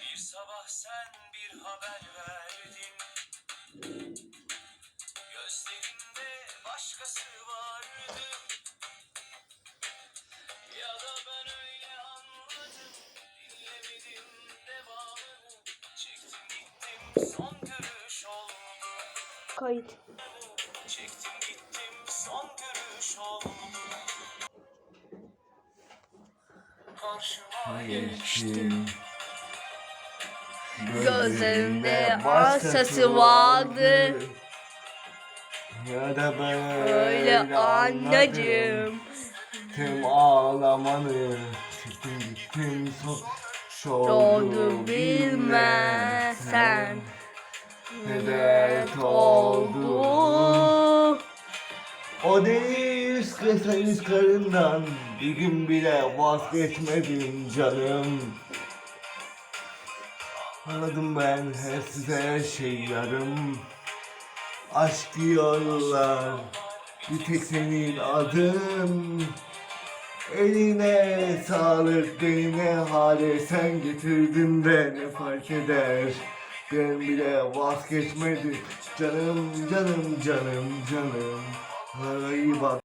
Bir sabah sen bir haber verdin. Gözlerinde başkası vardı. Ya da ben öyle anladım Dinlemedim devamını Çektim gittim son görüş oldu. Kayıt. Çektim gittim son görüş oldu Karşıma geçtin Gözümde başkası vardı. Ya da ben Öyle anladım. Tüm ağlamanı Çıktım gittim son Doğdu bilmezsen Ne dert oldu? O deniz kısa karından Bir gün bile vazgeçmedim canım. Anladım ben her size şey yarım. Aşk diyorlar Bir tek senin adın. Eline sağlık beni ne hale sen getirdin de ne fark eder? Ben bile vazgeçmedim. Canım canım canım canım. Ay bak